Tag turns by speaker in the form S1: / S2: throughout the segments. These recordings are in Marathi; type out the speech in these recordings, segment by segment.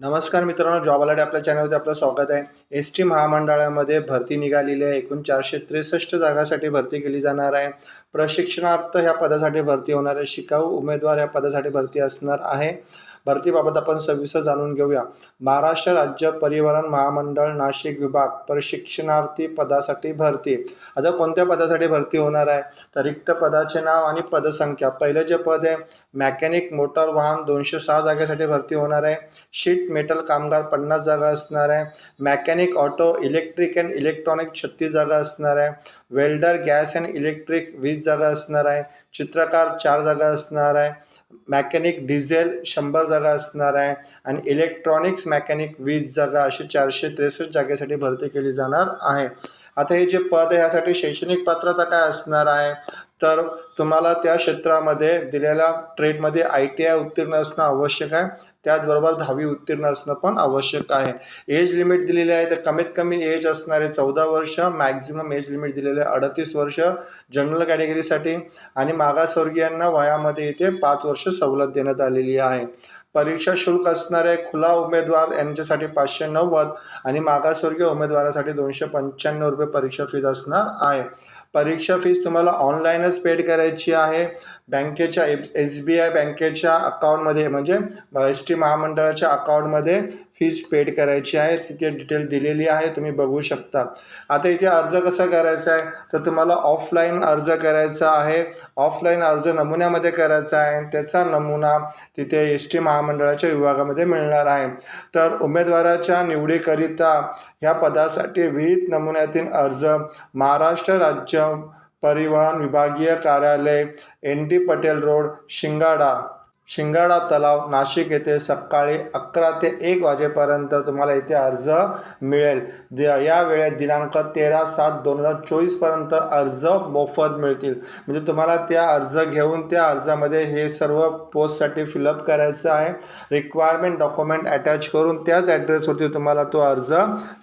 S1: नमस्कार मित्रांनो जॉब अलर्ट आपल्या चॅनलमध्ये आपलं स्वागत आहे. एस टी महामंडळामध्ये भरती निघालेली आहे. एकूण चारशे त्रेसष्ट जागासाठी भरती केली जाणार आहे. प्रशिक्षणार्थ ह्या पदासाठी भरती होणार आहे. शिकाऊ उमेदवार या पदासाठी भरती असणार आहे. भरतीबाबत आपण सविस्तर जाणून घेऊया. महाराष्ट्र राज्य परिवहन महामंडळ नाशिक विभाग प्रशिक्षणार्थी पदासाठी भरती. आता कोणत्या पदासाठी भरती होणार आहे? तर रिक्त पदाचे नाव आणि पदसंख्या. पहिले जे पद आहे मॅकॅनिक मोटर वाहन दोनशे सहा जागेसाठी भरती होणार आहे. शीट मेटल कामगार पन्नास जागा असणार आहे. Mechanic auto electric and electronic छत्तीस जागा असणार आहे. वेल्डर गॅस अँड इलेक्ट्रिक वीस जागा असणार आहे. चित्रकार चार जागा असणार आहे. मॅकॅनिक डिझेल शंभर जागा असणार आहे. आणि इलेक्ट्रॉनिक्स मेकॅनिक वीस जागा अशी चारशे त्रेसष्ट जागेसाठी भरती केली जाणार आहे. आता हे जे पद आहे यासाठी शैक्षणिक पात्रता काय असणार आहे? तर तुम्हाला त्या क्षेत्रामध्ये दिलेल्या ट्रेडमध्ये आय टी आय उत्तीर्ण असणं आवश्यक आहे. त्याचबरोबर दहावी उत्तीर्ण असणं पण आवश्यक आहे. एज लिमिट दिलेली आहे तर कमीत कमी एज असणारे चौदा वर्ष मॅक्झिमम एज लिमिट दिलेले आहे अडतीस वर्ष जनरल कॅटेगरीसाठी आणि मागासवर्गीयांना वयामध्ये इथे पाच वर्ष सवलत देण्यात आलेली आहे. परीक्षा शुल्क असणारे खुला उमेदवार यांच्यासाठी पाचशे नव्वद आणि मागासवर्गीय उमेदवारासाठी दोनशे पंच्याण्णव रुपये परीक्षा फीज असणार आहे. परीक्षा फीज तुम्हाला ऑनलाईनच पेड करायची आहे. बँकेच्या एस बी आय बँकेच्या अकाउंटमध्ये म्हणजे एस टी महामंडळाच्या अकाउंटमध्ये फीज पेड करायची आहे. तिथे डिटेल दिलेली आहे. तुम्ही बघू शकता. आता इथे अर्ज कसा करायचा आहे? तर तुम्हाला ऑफलाईन अर्ज करायचा आहे. ऑफलाईन अर्ज नमुन्यामध्ये करायचा आहे. त्याचा नमुना तिथे एस टी महामंडळाच्या विभागामध्ये मिळणार आहे. तर उमेदवाराच्या निवडीकरिता ह्या पदासाठी विहित नमुन्यातील अर्ज महाराष्ट्र राज्य परिवहन विभागीय कार्यालय N D Patel road Shingada. Shingada तलाव नाशिक येथे सकाळी अकरा ते एक वाजेपर्यंत तुम्हाला इथे अर्ज मिळेल. द या वेळेत दिनांक तेरा सात दोन हजार चोवीसपर्यंत अर्ज मोफत मिळतील. म्हणजे तुम्हाला त्या अर्ज घेऊन त्या अर्जामध्ये हे सर्व पोस्टसाठी फिलअप करायचं आहे. रिक्वायरमेंट डॉक्युमेंट अटॅच करून त्याच ॲड्रेसवरती तुम्हाला तो अर्ज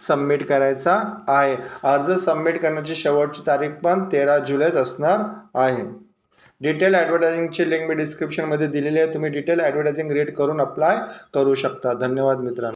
S1: सबमिट करायचा आहे. अर्ज सबमिट करण्याची शेवटची तारीख पण तेरा जुलैत असणार आहे. डिटेल ॲडव्हर्टायझिंगची लिंक मी डिस्क्रिप्शनमध्ये दिलेली आहे. तुम्ही डिटेल ॲडव्हर्टायझिंग रेट करून अप्लाय करू शकता. धन्यवाद मित्रांनो.